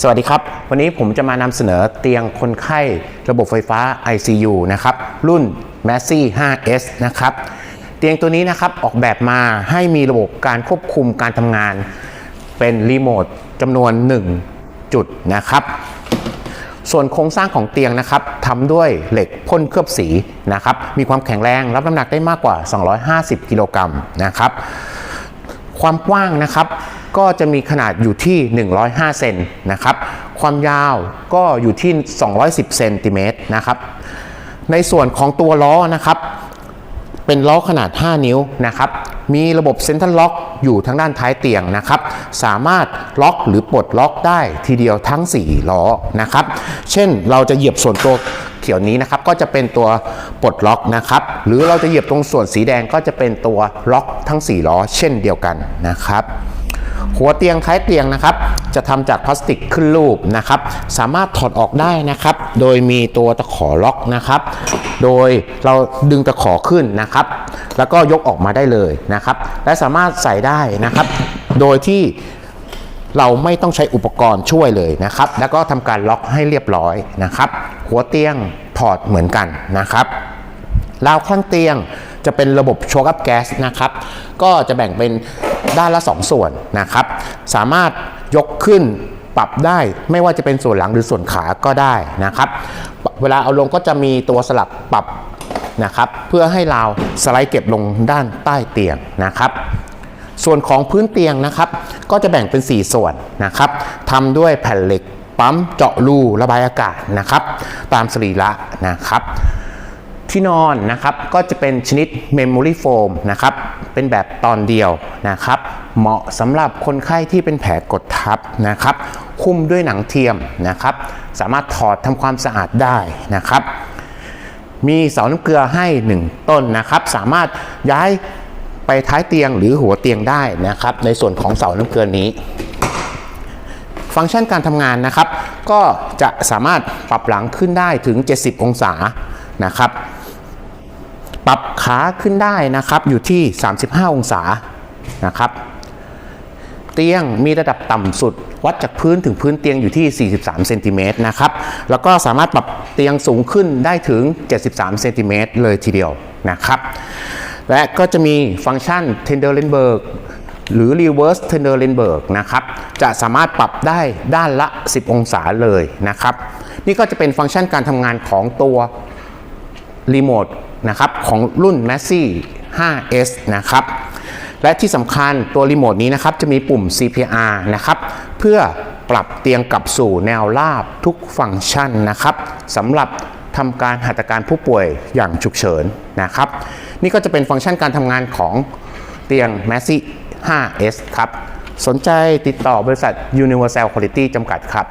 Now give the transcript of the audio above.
สวัสดีครับ วันนี้ผมจะมานำเสนอเตียงคนไข้ระบบไฟฟ้า ICU นะครับ รุ่น m a s s i 5S นะครับ เตียงตัวนี้นะครับออกแบบมาให้มีระบบการควบคุมการทำงาน เป็นรีโมทจำนวน 1 จุดนะครับ ส่วนโครงสร้างของเตียงนะครับทำด้วยเหล็กพ่นเคลือบสีนะครับ มีความแข็งแรงรับน้ำหนักได้มากกว่า 250 กิโลกรัมนะครับ ความกว้างนะครับ ก็จะมีขนาดอยู่ที่ 105 เซนนะครับ ความยาวก็อยู่ที่ 210 เซนติเมตรนะครับ ในส่วนของตัวล้อนะครับ เป็นล้อขนาด 5 นิ้วนะครับ มีระบบเซ็นทรัลล็อกอยู่ทางด้านท้ายเตียงนะครับ สามารถล็อกหรือปลดล็อกได้ทีเดียวทั้ง 4 ล้อนะครับ เช่นเราจะเหยียบส่วนตัวเขียวนี้นะครับก็จะเป็นตัวปลดล็อกนะครับ หรือเราจะเหยียบตรงส่วนสีแดงก็จะเป็นตัวล็อกทั้ง 4 ล้อ เช่นเดียวกันนะครับ หัวเตียงท้ายเตียงนะครับ จะทำจากพลาสติกขึ้นรูปนะครับ สามารถถอดออกได้นะครับ โดยมีตัวตะขอล็อกนะครับ โดยเราดึงตะขอขึ้นนะครับ แล้วก็ยกออกมาได้เลยนะครับ และสามารถใส่ได้นะครับ โดยที่เราไม่ต้องใช้อุปกรณ์ช่วยเลยนะครับ แล้วก็ทำการล็อกให้เรียบร้อยนะครับ หัวเตียงถอดเหมือนกันนะครับราวข้างเตียงจะเป็นระบบโชกอัพแก๊สนะครับ ก็จะแบ่งเป็น ด้านละ 2 ส่วนนะครับ สามารถยกขึ้นปรับได้ไม่ว่าจะเป็นส่วนหลังหรือส่วนขาก็ได้นะครับ เวลาเอาลงก็จะมีตัวสลักปรับนะครับ เพื่อให้เราสไลด์เก็บลงด้านใต้เตียงนะครับ ส่วนของพื้นเตียงนะครับ ก็จะแบ่งเป็น 4 ส่วนนะครับทำด้วยแผ่นเหล็ก ปั๊มเจาะรูระบายอากาศนะครับ ตามสรีระนะครับ ที่นอนนะครับก็จะเป็นชนิด Memory Foam นะครับเป็นแบบตอนเดียวนะครับ เหมาะสำหรับคนไข้ที่เป็นแผลกดทับนะครับ คุ้มด้วยหนังเทียมนะครับ สามารถถอดทำความสะอาดได้นะครับ มีเสาน้ำเกลือให้ 1 ต้นนะครับ สามารถย้ายไปท้ายเตียงหรือหัวเตียงได้นะครับ ในส่วนของเสาน้ำเกลือนี้ฟังก์ชันการทำงานนะครับ ก็จะสามารถปรับหลังขึ้นได้ถึง 70 องศานะครับ รับขาขึ้นได้นะครับอยู่ที่ 35 องศานะครับ เตียงมีระดับต่ำสุด วัดจากพื้นถึงพื้นเตียงอยู่ที่ 43เซนติเมตรนะครับแล้วก็สามารถปรับเตียงสูงขึ้นได้ถึง 73เซนติเมตรเลยทีเดียวนะครับ และก็จะมีฟังก์ชัน t e n d e r l e n b e r g หรือ reverse t e n d e r l e n b e r g นะครับ จะสามารถปรับได้ด้านละ 10 องศาเลยนะครับ นี่ก็จะเป็นฟังก์ชันการทำงานของตัวรีโมท นะครับของรุ่น m a s s i 5S นะครับและที่สำคัญตัวรีโมทนี้นะครับจะมีปุ่ม CPR นะครับเพื่อปรับเตียงกลับสู่แนวราบทุกฟังก์ชันนะครับสำหรับทำการหัตถการผู้ป่วยอย่างฉุกเฉินนะครับ นี่ก็จะเป็นฟังก์ชันการทำงานของเตียง m a s s i 5S ครับ สนใจติดต่อบริษัท Universal Quality จำกัดครับ